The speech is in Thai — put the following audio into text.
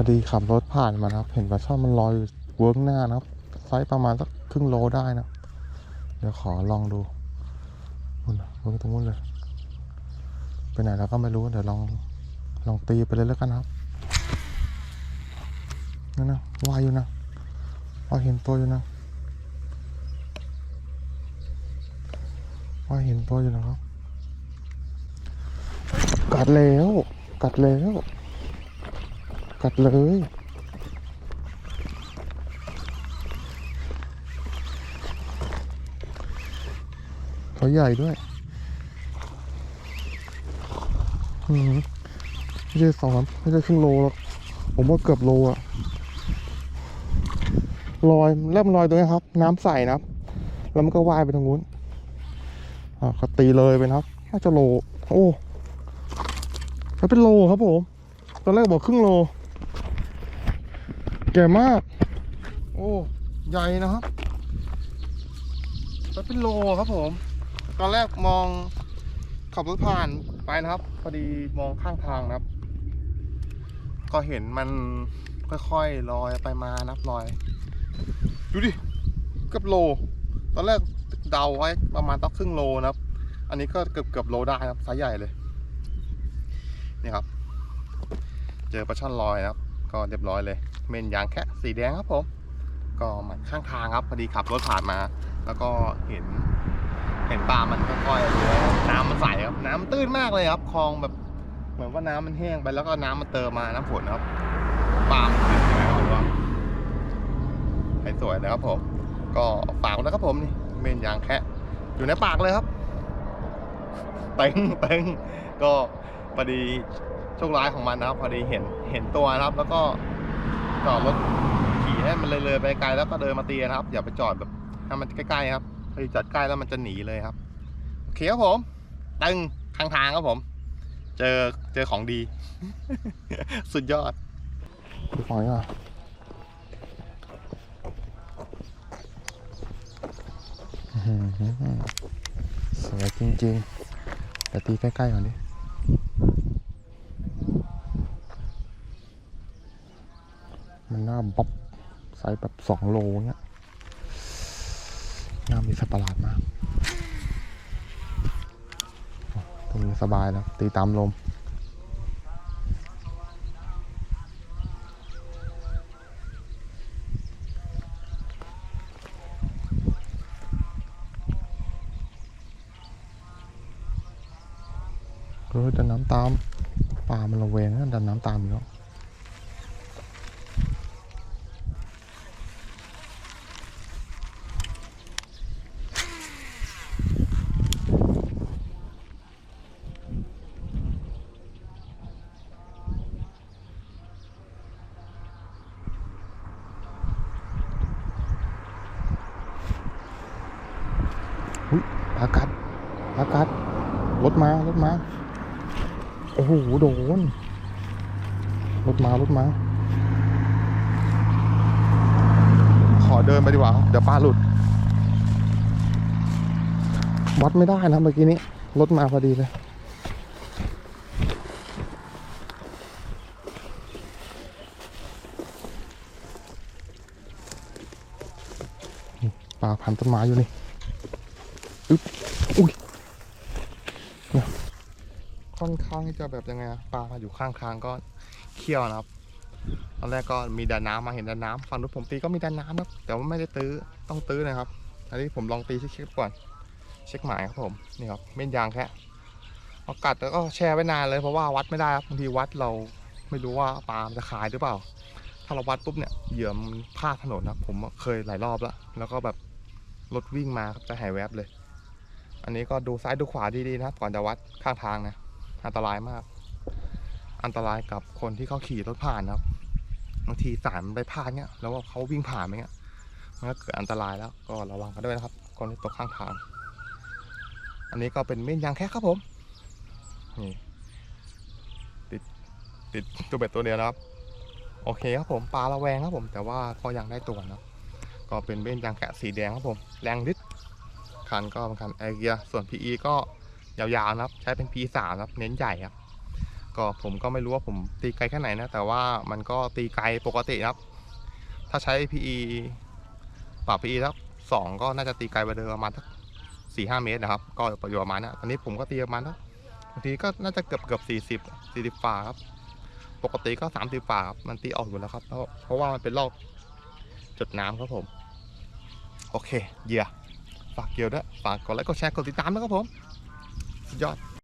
อดีขับรถผ่านมานะครับ เห็นปลาช่อนมันลอยเวิร์กหน้านะครับ ไซส์ประมาณสักครึ่งโลได้นะ เดี๋ยวขอลองดูนู่นเวิร์กตรงนู้นเลย ไปไหนเราก็ไม่รู้ เดี๋ยวลอง ลองตีไปเลยแล้วกันครับ นั่นนะว่ายอยู่นะว่าเห็นตัวอยู่นะว่าเห็นตัวอยู่นะครับ กัดแล้ว กัดแล้ว กัดเลยเขาใหญ่ด้วยอืมไม่ใช่สองไม่ใช่ครึ่งโลหรอกผมว่าเกือบโลอะลอยเริ่มลอยตรงนี้ครับ น้ำใสนะครับ แล้วมันก็ว่ายไปทางนู้นอ่าก็ตีเลยไปนะครับน่าจะโล โอ้มันเป็นโลครับผม ตอนแรกบอกครึ่งโล แก่มาก โอ้ ใหญ่นะครับมันเป็นโลครับผม ตอนแรกมองขับรถผ่านไปนะครับ พอดีมองข้างทางนะครับ ก็เห็นมันค่อยๆลอยไปมานับลอย ดูดิเกือบโล ตอนแรกเดาไว้ประมาณตั้งครึ่งโลนะครับ อันนี้ก็เกือบเกือบโลได้ครับไซส์ใหญ่เลย นี่ครับ เจอปลาช่อนลอยนะครับ ก็เรียบร้อยเลย เมนยางแค่สีแดงครับผม ก็มันข้างทางครับพอดีขับรถผ่านมา แล้วก็เห็น เห็นปลามันค่อยๆเลื้อยน้ำมันใสครับ น้ำตื้นมากเลยครับคลองแบบเหมือนว่าน้ำมันแห้งไปแล้วก็น้ำมันเติมมาน้ำฝนครับปลามันขึ้นใช่ไหมครับว่าให้สวยนะครับผม ก็ฝากนะครับผมนี่เมนยางแค่อยู่ในปากเลยครับเต็งเต็งก็พอดี โชคร้ายของมันนะครับ พอดีเห็นเห็นตัวนะครับ แล้วก็จอดรถขี่ให้มันเลยๆไปไกลแล้วก็เดินมาเตียนะครับ อย่าไปจอดแบบให้มันใกล้ๆครับพอดีจอดใกล้แล้วมันจะหนีเลยครับโอเคครับผมตึงข้างทางครับผม เจอเจอของดี สุดยอดดูหอยอะอื้อหือสวยจริงๆแต่ตีใกล้ๆก่อนดิ มันหน้า บ๊อบไซส์แบบสองโลเนี้ยหน้ามีสัตว์ประหลาดมากตรงนี้สบายแล้ว ตีตามลมเออดันน้ำตามปลามันระแวงนะดันน้ำตามอยู่แล้ว อากาศอากาศรถมารถมา โอ้โห โดน รถมารถมา ขอเดินไปดีกว่า เดี๋ยวปลาหลุด วัดไม่ได้นะเมื่อกี้นี้ รถมาพอดีเลยนี่ปลาพันต้นไม้อยู่นี่ อึ๊บอุ้ยค่อนข้างที่จะแบบยังไงอะปลามาอยู่ข้างทางก็เคี่ยวนะครับ ตอนแรกก็มีดันน้ำมาเห็นดันน้ำฝั่งนู้นผมตีก็มีดันน้ำนะครับ แต่ว่าไม่ได้ตื้อต้องตื้อนะครับ อันนี้ผมลองตีเช็คก่อน เช็คหมายครับผม นี่ครับเม่นยางแค่เอากัดแล้วก็แช่ไว้นานเลยเพราะว่าวัดไม่ได้ครับบางทีวัดเราไม่รู้ว่าปลามันจะขายหรือเปล่า ถ้าเราวัดปุ๊บเนี่ยเหยื่อมันพลาดถนนนะผมเคยหลายรอบแล้ว แล้วก็แบบรถวิ่งมาครับจะหายแวบเลย อันนี้ก็ดูซ้ายดูขวาดีๆนะครับ ก่อนจะวัดข้างทางนะ อันตรายมาก อันตรายกับคนที่เขาขี่รถผ่านครับ บางทีสารมันไปพลาดเนี่ยแล้วว่าเขาวิ่งผ่านไปเนี่ยมันก็เกิดอันตรายแล้ว ก็ระวังกันด้วยนะครับ คนที่ตกข้างทาง อันนี้ก็เป็นเม่นยางแค่ครับผม นี่ติดติดตัวเบ็ดตัวเดียวนะครับ โอเคครับผมปลาระแวงครับผม แต่ว่าก็ยังได้ตัวนะก็เป็นเม่นยางแกะสีแดงครับผม แรงนิด คันก็เป็นคันไอเกียส่วน PE ก็ยาวๆนะครับ ใช้เป็น P3 นะครับเน้นใหญ่ครับ ก็ผมก็ไม่รู้ว่าผมตีไกลแค่ไหนนะ แต่ว่ามันก็ตีไกลปกติครับ ถ้าใช้ PE ปรับ PE สักสองก็น่าจะตีไกลไปเดิมประมาณสักสี่ห้าเมตรนะครับ ก็อยู่ประมาณนั้นตอนนี้ผมก็ตีประมาณสักบางทีก็น่าจะเกือบเกือบสี่สิบสี่สิบฝ่าครับ ปกติก็สามสิบฝ่าครับมันตีออกอยู่แล้วครับเพราะเพราะว่ามันเป็นรอบจุดน้ำครับผม โอเคเหยื่ ฝากเกี่ยวด้วยฝากกดไลค์กดแชร์กดติดตามนะครับผม สุดยอด